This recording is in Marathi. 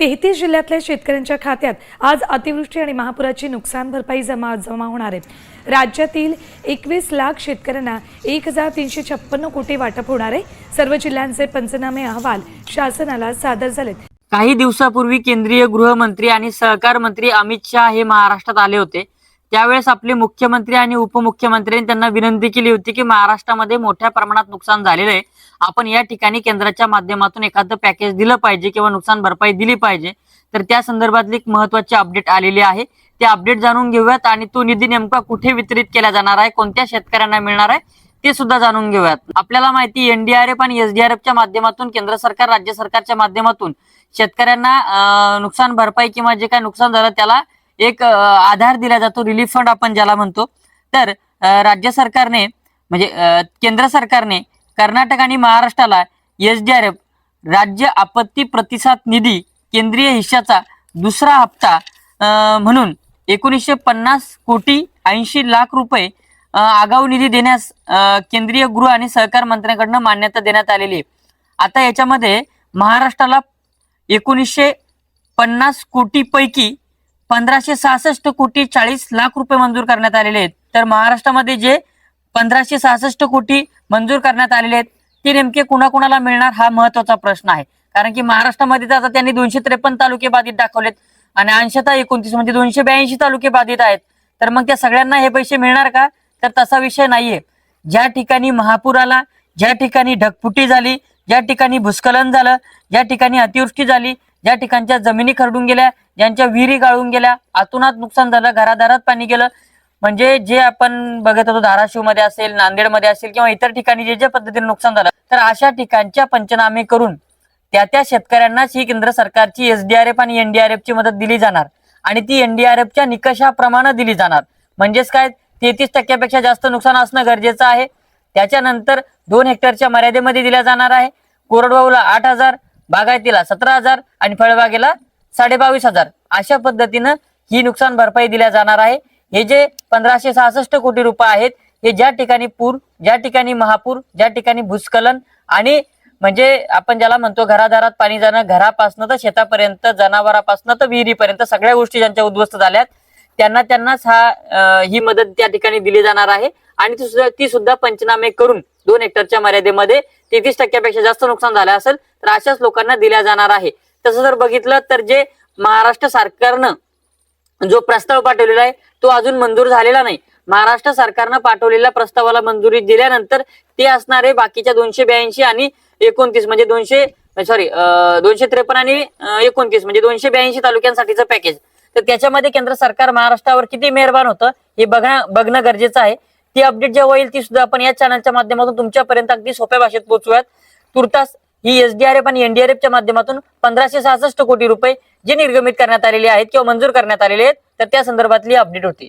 तेहतीस जिल्ह्यातल्या शेतकऱ्यांच्या खात्यात आज अतिवृष्टी आणि महापुराची नुकसान भरपाई जमा जमा होणार आहे. राज्यातील एकवीस लाख शेतकऱ्यांना एक हजार तीनशे छप्पन्न कोटी वाटप होणार आहे. सर्व जिल्ह्यांचे पंचनामे अहवाल शासनाला सादर झालेत. काही दिवसापूर्वी केंद्रीय गृहमंत्री आणि सहकार मंत्री अमित शहा हे महाराष्ट्रात आले होते. त्यावेळेस आपले मुख्यमंत्री आणि उपमुख्यमंत्र्यांनी त्यांना विनंती केली होती की महाराष्ट्रामध्ये मोठ्या प्रमाणात नुकसान झालेलं आहे. आपण या ठिकाणी केंद्राच्या माध्यमातून एखादं पॅकेज दिलं पाहिजे किंवा नुकसान भरपाई दिली पाहिजे तर त्या संदर्भातली एक महत्वाची अपडेट आलेली आहे. ते अपडेट जाणून घेऊयात आणि तो निधी नेमका कुठे वितरित केला जाणार आहे कोणत्या शेतकऱ्यांना मिळणार आहे ते सुद्धा जाणून घेऊयात. आपल्याला माहिती एनडीआरएफ आणि एसडीआरएफच्या माध्यमातून केंद्र सरकार राज्य सरकारच्या माध्यमातून शेतकऱ्यांना नुकसान भरपाई किंवा जे काही नुकसान झालं त्याला एक आधार दिला जातो रिलीफ फंड आपण ज्याला म्हणतो. तर राज्य सरकारने म्हणजे केंद्र सरकारने कर्नाटक आणि महाराष्ट्राला एस डी आर एफ राज्य आपत्ती प्रतिसाद निधी केंद्रीय हिश्शाचा दुसरा हप्ता अं, म्हणून एकोणीसशे पन्नास कोटी ऐंशी लाख रुपये आगाऊ निधी देण्यास केंद्रीय गृह आणि सहकार मंत्र्यांकडनं मान्यता देण्यात आलेली आहे. आता याच्यामध्ये महाराष्ट्राला एकोणीसशे पन्नास कोटीपैकी पंधराशे सहासष्ट कोटी चाळीस लाख रुपये मंजूर करण्यात आलेले आहेत. तर महाराष्ट्रामध्ये जे पंधराशे सहासष्ट कोटी मंजूर करण्यात आलेले आहेत. ते नेमके कुणाकुणाला मिळणार हा महत्त्वाचा प्रश्न आहे. कारण की महाराष्ट्रामध्ये आता त्यांनी दोनशे त्रेपन्न तालुके बाधित दाखवलेत आणि अंशतः एकोणतीस म्हणजे दोनशे ब्याऐंशी तालुके बाधित आहेत. तर मग त्या सगळ्यांना हे पैसे मिळणार का? तर तसा विषय नाहीये. ज्या ठिकाणी महापूर आला ज्या ठिकाणी ढगफुटी झाली ज्या ठिकाणी भूस्खलन झालं ज्या ठिकाणी अतिवृष्टी झाली ज्या ठिकाणच्या जमिनी खरडून गेल्या ज्यांच्या विहिरी गाळून गेल्या आतुनात नुकसान झालं घरादारात पाणी गेलं म्हणजे जे आपण बघत होतो धाराशिवमध्ये असेल नांदेडमध्ये असेल किंवा इतर ठिकाणी जे ज्या पद्धतीने नुकसान झालं तर अशा ठिकाणच्या पंचनामे करून त्या त्या शेतकऱ्यांनाच ही केंद्र सरकारची एसडीआरएफ आणि एनडीआरएफ ची मदत दिली जाणार. आणि ती एनडीआरएफच्या निकषाप्रमाणे दिली जाणार. म्हणजेच काय? तेहतीस टक्क्यापेक्षा जास्त नुकसान असणं गरजेचं आहे. त्याच्यानंतर दोन हेक्टरच्या मर्यादेमध्ये दिल्या जाणार आहे. कोरडवाहूला आठ हजार बागायतीला सतरा हजार आणि फळबागेला साडेबावीस हजार. अशा पद्धतीनं ही नुकसान भरपाई दिल्या जाणार आहे. हे जे पंधराशे सहासष्ट कोटी रुपये आहेत हे ज्या ठिकाणी पूर ज्या ठिकाणी महापूर ज्या ठिकाणी भूस्खलन आणि म्हणजे आपण ज्याला म्हणतो घरादारात पाणी जाणं घरापासनं तर शेतापर्यंत जनावरापासनं तर विहिरीपर्यंत सगळ्या गोष्टी ज्यांच्या उद्ध्वस्त झाल्यात त्यांना त्यांनाच हा ही मदत त्या ठिकाणी दिली जाणार आहे. आणि ती सुद्धा ती सुद्धा पंचनामे करून दोन हेक्टरच्या मर्यादेमध्ये तेहतीस टक्क्यापेक्षा जास्त नुकसान झालं असेल तर अशाच लोकांना दिल्या जाणार आहे. तसं जर बघितलं तर जे महाराष्ट्र सरकारनं जो प्रस्ताव पाठवलेला आहे तो अजून मंजूर झालेला नाही. महाराष्ट्र सरकारनं पाठवलेल्या प्रस्तावाला मंजुरी दिल्यानंतर ते असणारे बाकीच्या दोनशे ब्याऐंशी आणि एकोणतीस म्हणजे दोनशे सॉरी दोनशे त्रेपन्न आणि एकोणतीस म्हणजे दोनशे ब्याऐंशी तालुक्यांसाठीचं पॅकेज तर त्याच्यामध्ये केंद्र सरकार महाराष्ट्रावर किती मेहरबान होतं हे बघणं बघणं गरजेचं आहे. ती अपडेट जेव्हा होईल ती सुद्धा आपण या चॅनलच्या माध्यमातून तुमच्यापर्यंत अगदी सोप्या भाषेत पोहोचूयात तुर्तास ही एसडीआरएफ आणि एनडीआरएफच्या माध्यमातून पंधराशे सहासष्ट कोटी रुपये जे निर्गमित करण्यात आलेले आहेत किंवा मंजूर करण्यात आलेले आहेत तर त्या संदर्भातली अपडेट होती.